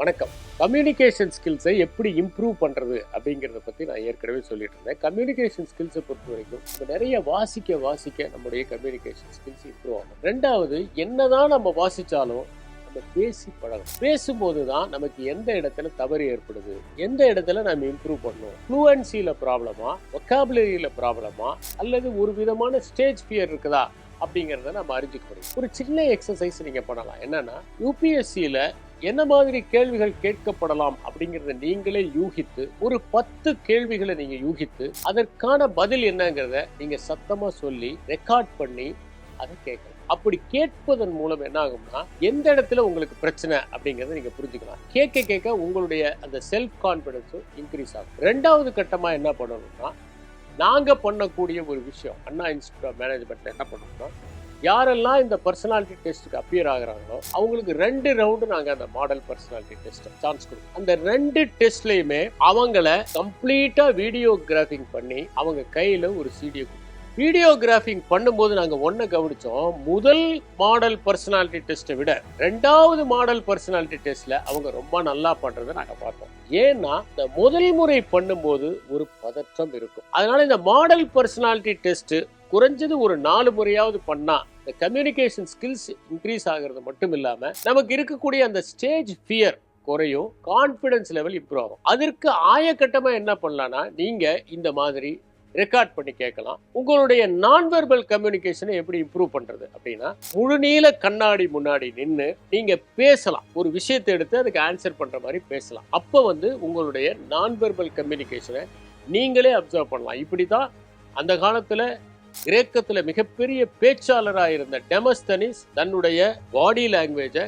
வணக்கம். கம்யூனிகேஷன் ஸ்கில்ஸை எப்படி இம்ப்ரூவ் பண்ணுறது அப்படிங்கிறத பற்றி நான் ஏற்கனவே சொல்லிட்டு இருந்தேன். கம்யூனிகேஷன் ஸ்கில்ஸை பொறுத்த வரைக்கும் நம்ம நிறைய வாசிக்க வாசிக்க நம்முடைய கம்யூனிகேஷன் ஸ்கில்ஸ் இம்ப்ரூவ் ஆகும். ரெண்டாவது என்னதான் நம்ம வாசித்தாலும் நம்ம பேசி பழகணும். பேசும்போது தான் நமக்கு எந்த இடத்துல தவறு ஏற்படுது எந்த இடத்துல நம்ம இம்ப்ரூவ் பண்ணணும். ஃப்ளூவன்சியில் ப்ராப்ளமா ஒக்காபுலரியில் ப்ராப்ளமா அல்லது ஒரு விதமான ஸ்டேஜ் ஃபியர் இருக்குதா அப்படிங்கிறத நம்ம அறிஞ்சிக்க முடியும். ஒரு சின்ன எக்ஸசைஸ் நீங்கள் பண்ணலாம். என்னன்னா யூபிஎஸ்சியில் என்ன மாதிரி கேள்விகள் கேட்கப்படலாம் அப்படிங்கறத நீங்களே யூகித்து ஒரு பத்து கேள்விகளை நீங்க யூகித்து அதற்கான பதில் என்னங்கிறத நீங்க சத்தமா சொல்லி ரெக்கார்ட் பண்ணி அதை கேட்கலாம். அப்படி கேட்பதன் மூலம் என்ன ஆகும்னா எந்த இடத்துல உங்களுக்கு பிரச்சனை அப்படிங்கறத நீங்க புரிஞ்சுக்கலாம். கேட்க கேட்க உங்களுடைய அந்த செல்ஃப் கான்பிடன்ஸும் இன்க்ரீஸ் ஆகும். ரெண்டாவது கட்டமா என்ன பண்ணணும்னா நாங்க பண்ணக்கூடிய ஒரு விஷயம் அண்ணா இன்ஸ்டியூட் ஆஃப் மேனேஜ்மெண்ட்ல என்ன பண்ணோம்னா யாரெல்லாம் இந்த பர்சனாலிட்டி டெஸ்ட்டுக்கு அப்பியர் ஆகிறாங்களோ அவங்களுக்கு ரெண்டு ரவுண்டு நாங்கள் அந்த மாடல் பர்சனாலிட்டி டெஸ்ட் சான்ஸ் கொடுப்போம். அந்த ரெண்டு டெஸ்ட்லையுமே அவங்கள கம்ப்ளீட்டாக வீடியோகிராஃபிங் பண்ணி அவங்க கையில் ஒரு சிடியை வீடியோகிராஃபிங் பண்ணும்போது நாங்கள் ஒன்றை கவனித்தோம் முதல் மாடல் பர்சனாலிட்டி டெஸ்ட்டை விட ரெண்டாவது மாடல் பர்சனாலிட்டி டெஸ்ட்டில் அவங்க ரொம்ப நல்லா பண்ணுறதை நாங்கள் பார்த்தோம். ஏன்னா இந்த முதல் முறை பண்ணும்போது ஒரு பதற்றம் இருக்கும். அதனால இந்த மாடல் பர்சனாலிட்டி டெஸ்ட்டு குறைஞ்சது ஒரு நாலு முறையாவது பண்ணா இந்த கம்யூனிகேஷன் ஸ்கில்ஸ் இன்க்ரீஸ் ஆகிறது மட்டும் இல்லாம நமக்கு இருக்கக்கூடிய அந்த ஸ்டேஜ் ஃபியர் குறையும் கான்ஃபிடன்ஸ் லெவல் இம்ப்ரூவ் ஆகும். அதற்கு ஆயக்கட்டமா என்ன பண்ணலாம்னா நீங்க இந்த மாதிரி ரெக்கார்ட் பண்ணி கேட்கலாம். உங்களுடைய நான் வெர்பல் கம்யூனிகேஷனை எப்படி இம்ப்ரூவ் பண்றது அப்படின்னா முழுநீள கண்ணாடி முன்னாடி நின்று நீங்க பேசலாம். ஒரு விஷயத்தை எடுத்து அதுக்கு ஆன்சர் பண்ற மாதிரி பேசலாம். அப்போ வந்து உங்களுடைய நான் வெர்பல் கம்யூனிகேஷனை நீங்களே அப்சர்வ் பண்ணலாம். இப்படி தான் அந்த காலத்தில் கிரேக்கத்தில் மிகப்பெரிய பேச்சாளராக இருந்த டெமஸ்தனிஸ் தன்னுடைய பாடி லாங்குவேஜை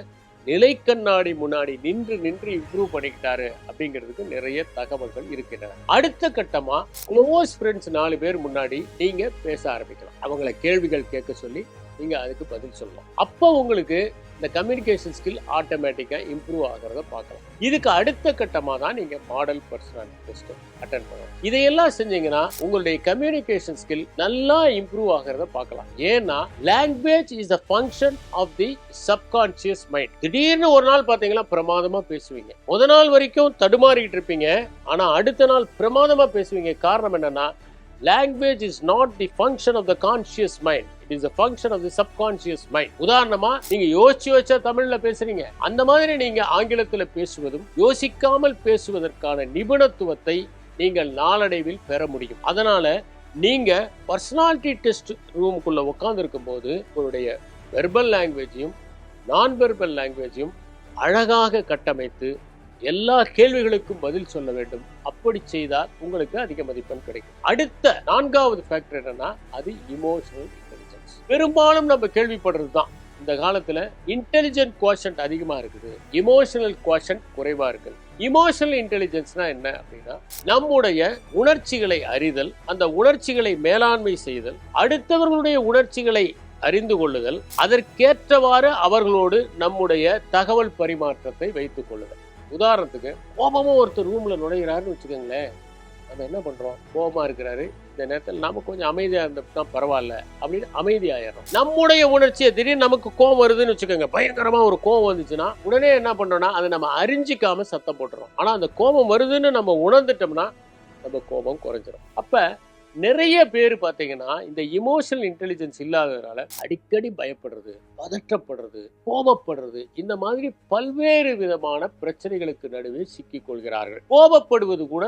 நிலைக்கண்ணாடி முன்னாடி நின்று நின்று இம்ப்ரூவ் பண்ணிக்கிட்டாரு அப்படிங்கிறதுக்கு நிறைய தகவல்கள் இருக்கின்றன. அடுத்த கட்டமா க்ளோஸ் ஃப்ரெண்ட்ஸ் நாலு பேர் முன்னாடி நீங்க பேச ஆரம்பிக்கலாம். அவங்கள கேள்விகள் கேட்க சொல்லி நீங்கள் அதுக்கு பதில் சொல்லலாம் அப்போ உங்களுக்கு இந்த கம்யூனிகேஷன் ஸ்கில் ஆட்டோமேட்டிக்காக இம்ப்ரூவ் ஆகிறத பார்க்கலாம். இதுக்கு அடுத்த கட்டமாக தான் நீங்கள் மாடல் பர்சனாலிட்டி டெஸ்ட் அட்டன் பண்ணணும். இதையெல்லாம் செஞ்சீங்கன்னா உங்களுடைய கம்யூனிகேஷன் ஸ்கில் நல்லா இம்ப்ரூவ் ஆகிறத பார்க்கலாம். ஏன்னா language is the function of the subconscious mind திடீர்னு ஒரு நாள் பார்த்தீங்கன்னா பிரமாதமாக பேசுவீங்க. முத நாள் வரைக்கும் தடுமாறிக்கிட்டு இருப்பீங்க. ஆனால் அடுத்த நாள் பிரமாதமாக பேசுவீங்க. காரணம் என்னன்னா language is not the function of the conscious mind is a function of the subconscious mind உதாரணமா நீங்க யோசிச்சு வச்சா தமிழ்ல பேசுறீங்க. அந்த மாதிரி நீங்க ஆங்கிலத்துல பேசுவதும் யோசிக்காமல் பேசுவதற்கான நிபுணத்துவத்தை நீங்கள் நாளடைவில் பெற முடியும். அதனால நீங்க பர்சனாலிட்டி டெஸ்ட் ரூமுக்குள்ள உட்கார்ந்து இருக்கும்போது உங்களுடைய வெர்பல் லாங்குவேஜையும் நான் வெர்பல் லாங்குவேஜையும் அழகாக கட்டமைத்து எல்லா கேள்விகளுக்கும் பதில் சொல்ல வேண்டும். அப்படி செய்தால் உங்களுக்கு அதிக மதிப்பெண் கிடைக்கும். அடுத்த நான்காவது ஃபேக்டர் என்னன்னா அது இமோஷனல் பெரும்பாலும் நம்ம கேள்விப்படுறது தான் இந்த காலத்துல இன்டெலிஜென்ட் குவாஷன்ட் அதிகமா இருக்குது. இமோஷனல் குவாஷன்ட் குறைவா இருக்குது. இமோஷனல் இன்டெலிஜென்ஸ்னா என்ன அப்படின்னா நம்முடைய உணர்ச்சிகளை அறிதல் அந்த உணர்ச்சிகளை மேலாண்மை செய்தல் அடுத்தவர்களுடைய உணர்ச்சிகளை அறிந்து கொள்ளுதல் அதற்கேற்றவாறு அவர்களோடு நம்முடைய தகவல் பரிமாற்றத்தை வைத்துக் கொள்ளுதல். உதாரணத்துக்கு கோபமா ஒருத்தர் ரூம்ல நுழைகிறாருன்னு வச்சுக்கோங்களேன். நம்ம என்ன பண்றோம்? கோபமா இருக்கிறாரு. இந்த நேரத்தில் நம்ம கொஞ்சம் அமைதியாக இருந்தோம்னா பரவாயில்ல. அப்படின்னு அமைதியாயிடும் நம்முடைய உணர்ச்சியை திடீர்னு நமக்கு கோபம் வருதுன்னு வச்சுக்கோங்க. பயங்கரமாக ஒரு கோபம் வந்துச்சுன்னா உடனே என்ன பண்றோம்னா அதை நம்ம அறிஞ்சிக்காம சத்தம் போட்டுறோம். ஆனால் அந்த கோபம் வருதுன்னு நம்ம உணர்ந்துட்டோம்னா நம்ம கோபம் குறைஞ்சிரும். அப்போ நிறைய பேர் பார்த்தீங்கன்னா இந்த இமோஷனல் இன்டெலிஜென்ஸ் இல்லாததுனால அடிக்கடி பயப்படுறது பதற்றப்படுறது கோபப்படுறது இந்த மாதிரி பல்வேறு விதமான பிரச்சனைகளுக்கு நடுவே சிக்கிக் கொள்கிறார்கள் கோபப்படுவது கூட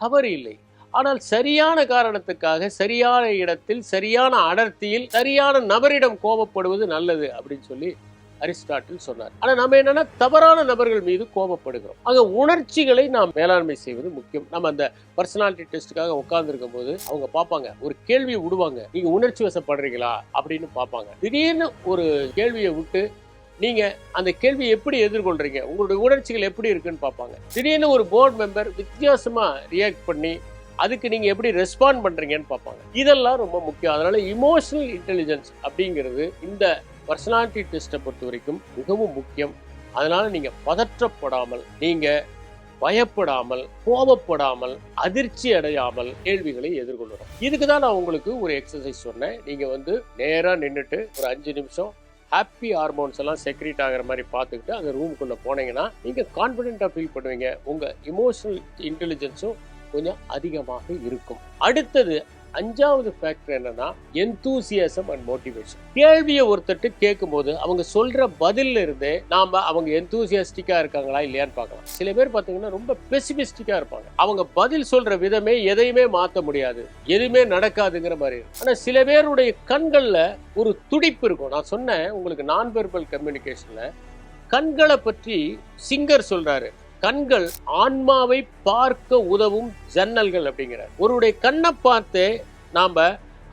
தவறு இல்லை ஆனால் சரியான காரணத்துக்காக சரியான இடத்தில் சரியான அடர்த்தியில் சரியான நபரிடம் கோபப்படுவது நல்லது அப்படின்னு சொல்லி அரிஸ்டாட்டில் சொன்னார். ஆனா நம்ம என்னன்னா தவறான நபர்கள் மீது கோபப்படுகிறோம். அங்க உணர்ச்சிகளை நாம் மேலாண்மை செய்வது முக்கியம். நம்ம அந்த பர்சனாலிட்டி டெஸ்ட்டுக்காக உட்கார்ந்துருக்கும் போது அவங்க பார்ப்பாங்க ஒரு கேள்வியை விடுவாங்க. நீங்க உணர்ச்சி வசப்படுறீங்களா? அப்படின்னு பார்ப்பாங்க. திடீர்னு ஒரு கேள்வியை விட்டு நீங்க அந்த கேள்வியை எப்படி எதிர்கொள்றீங்க? உங்களுடைய உணர்ச்சிகள் எப்படி இருக்குன்னு பார்ப்பாங்க. திடீர்னு ஒரு போர்டு மெம்பர் வித்தியாசமா ரியாக்ட் பண்ணி அதுக்கு நீங்க எப்படி ரெஸ்பாண்ட் பண்றீங்கன்னு பார்ப்பாங்க. இதெல்லாம் ரொம்ப முக்கியம். அதனால இமோஷனல் இன்டெலிஜென்ஸ் அப்படிங்கிறது இந்த பர்சனாலிட்டி டெஸ்ட்டை பொறுத்த வரைக்கும் மிகவும் முக்கியம். அதனால நீங்க பதற்றப்படாமல் நீங்க பயப்படாமல் கோபப்படாமல் அதிர்ச்சி அடையாமல் கேள்விகளை எதிர்கொள்ளணும். இதுக்கு தான் நான் உங்களுக்கு ஒரு எக்ஸசைஸ் சொன்னேன். நீங்க வந்து நேராக நின்றுட்டு ஒரு அஞ்சு நிமிஷம் ஹாப்பி ஹார்மோன்ஸ் எல்லாம் செக்ரேட் ஆகிற மாதிரி பார்த்துக்கிட்டு அந்த ரூமுக்குள்ளே போனீங்கன்னா நீங்கள் கான்ஃபிடென்ட்டாக ஃபீல் பண்ணுவீங்க. உங்கள் இமோஷனல் இன்டெலிஜென்ஸும் கொஞ்சம் அதிகமாக இருக்கும். அடுத்தது அஞ்சாவது ஃபேக்டர் என்னன்னா எந்தூசியாசம் அண்ட் மோட்டிவேஷன் கேள்வியை ஒருத்தட்டு கேட்கும்போது அவங்க சொல்ற பதில்ல இருந்தே நாம அவங்க எந்தூசியாஸ்டிக்கா இருக்காங்களா இல்லையான்னு பார்க்கலாம். சில பேர் பார்த்தீங்கன்னா ரொம்ப பெசிமிஸ்டிக்கா இருப்பாங்க. அவங்க பதில் சொல்ற விதமே எதையுமே மாற்ற முடியாது. எதுவுமே நடக்காதுங்கிற மாதிரி ஆனா சில பேருடைய கண்கள்ல ஒரு துடிப்பு இருக்கும். நான் சொன்னேன் உங்களுக்கு நான் வெர்பல் கம்யூனிகேஷன்ல கண்களை பற்றி சிங்கர் சொல்றாரு. கண்கள் ஆன்மாவை பார்க்க உதவும் ஜன்னல்கள் அப்படிங்கிறார். ஒருவருடைய கண்ணை பார்த்து நாம்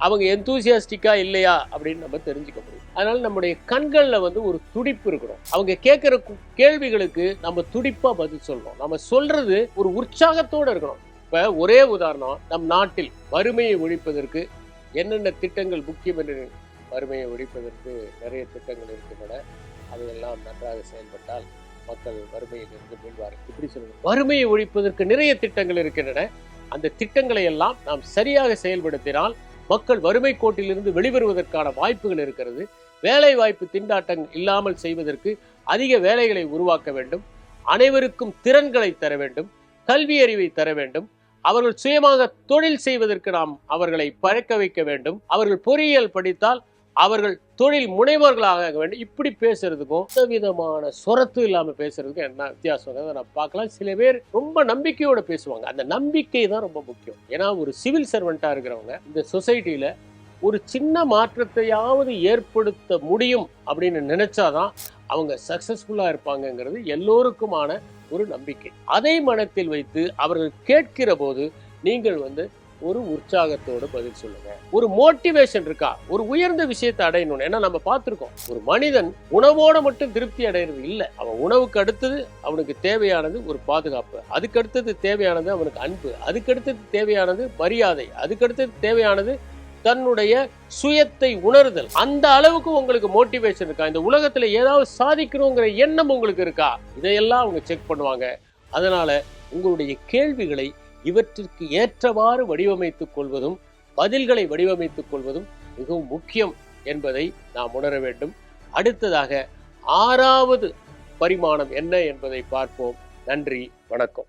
அவங்க எந்தூசியாஸ்டிக்கா இல்லையா அப்படின்னு நம்ம தெரிஞ்சுக்க முடியும். அதனால நம்முடைய கண்களில் வந்து ஒரு துடிப்பு இருக்கணும். அவங்க கேட்குற கேள்விகளுக்கு நம்ம துடிப்பாக பதில் சொல்லணும். நம்ம சொல்றது ஒரு உற்சாகத்தோடு இருக்கணும். இப்போ ஒரே உதாரணம் நம் நாட்டில் வறுமையை ஒழிப்பதற்கு என்னென்ன திட்டங்கள் முக்கியம் என்று வறுமையை ஒழிப்பதற்கு நிறைய திட்டங்கள் இருக்கின்றன. அதையெல்லாம் நன்றாக செயல்பட்டால் மக்கள் வறுமையில் இருந்து மீள்வார்கள் இப்படி சொல்லுங்க வறுமையை ஒழிப்பதற்கு நிறைய திட்டங்கள் இருக்கின்றன. அந்த திட்டங்களை எல்லாம் நாம் சரியாக செயல்படுத்தினால் மக்கள் வறுமை கோட்டிலிருந்து வெளிவருவதற்கான வாய்ப்புகள் இருக்கிறது. வேலை வாய்ப்பு திண்டாட்டம் இல்லாமல் செய்வதற்கு அதிக வேலைகளை உருவாக்க வேண்டும். அனைவருக்கும் திறன்களை தர வேண்டும். கல்வி அறிவை தர வேண்டும். அவர்கள் சுயமாக தொழில் செய்வதற்கு நாம் அவர்களை பழக்க வைக்க வேண்டும். அவர்கள் பொறியியல் படித்தால் அவர்கள் தொழில் முனைவோர்களாக ஆக வேண்டும். இப்படி பேசுறதுக்கும் எந்த விதமான சொரத்து இல்லாம பேசுறதுக்கும் என்ன வித்தியாசம் அதை நான் பார்க்கலாம். சில பேர் ரொம்ப நம்பிக்கையோட பேசுவாங்க. அந்த நம்பிக்கை தான் ரொம்ப முக்கியம். ஏன்னா ஒரு சிவில் சர்வெண்டா இருக்கிறவங்க இந்த சொசைட்டியில ஒரு சின்ன மாற்றத்தையாவது ஏற்படுத்த முடியும் அப்படின்னு நினைச்சாதான் அவங்க சக்சஸ்ஃபுல்லா இருப்பாங்கங்கிறது எல்லோருக்குமான ஒரு நம்பிக்கை. அதை மனத்தில் வைத்து அவர்கள் கேட்கிற போது நீங்கள் வந்து ஒரு உற்சாகத்தோடு பதில் சொல்லுங்க. ஒரு மோட்டிவேஷன் இருக்கா? ஒரு உயர்ந்த விஷயத்தை அடையணும் ஏன்னா நம்ம பார்த்துருக்கோம் ஒரு மனிதன் உணவோட மட்டும் திருப்தி அடைகிறது இல்லை. அவன் உணவுக்கு அடுத்தது அவனுக்கு தேவையானது ஒரு பாதுகாப்பு. அதுக்கு அடுத்தது தேவையானது அவனுக்கு அன்பு. அதுக்கு அடுத்தது தேவையானது மரியாதை. அதுக்கு அடுத்தது தேவையானது தன்னுடைய சுயத்தை உணர்தல். அந்த அளவுக்கு உங்களுக்கு மோட்டிவேஷன் இருக்கா? இந்த உலகத்துல ஏதாவது சாதிக்கணுங்கிற எண்ணம் உங்களுக்கு இருக்கா? இதையெல்லாம் அவங்க செக் பண்ணுவாங்க. அதனால உங்களுடைய கேள்விகளை இவற்றிற்கு ஏற்றவாறு வடிவமைத்துக் கொள்வதும் பதில்களை வடிவமைத்துக் கொள்வதும் மிகவும் முக்கியம் என்பதை நாம் உணர வேண்டும். அடுத்ததாக ஆறாவது பரிமாணம் என்ன என்பதை பார்ப்போம். நன்றி வணக்கம்.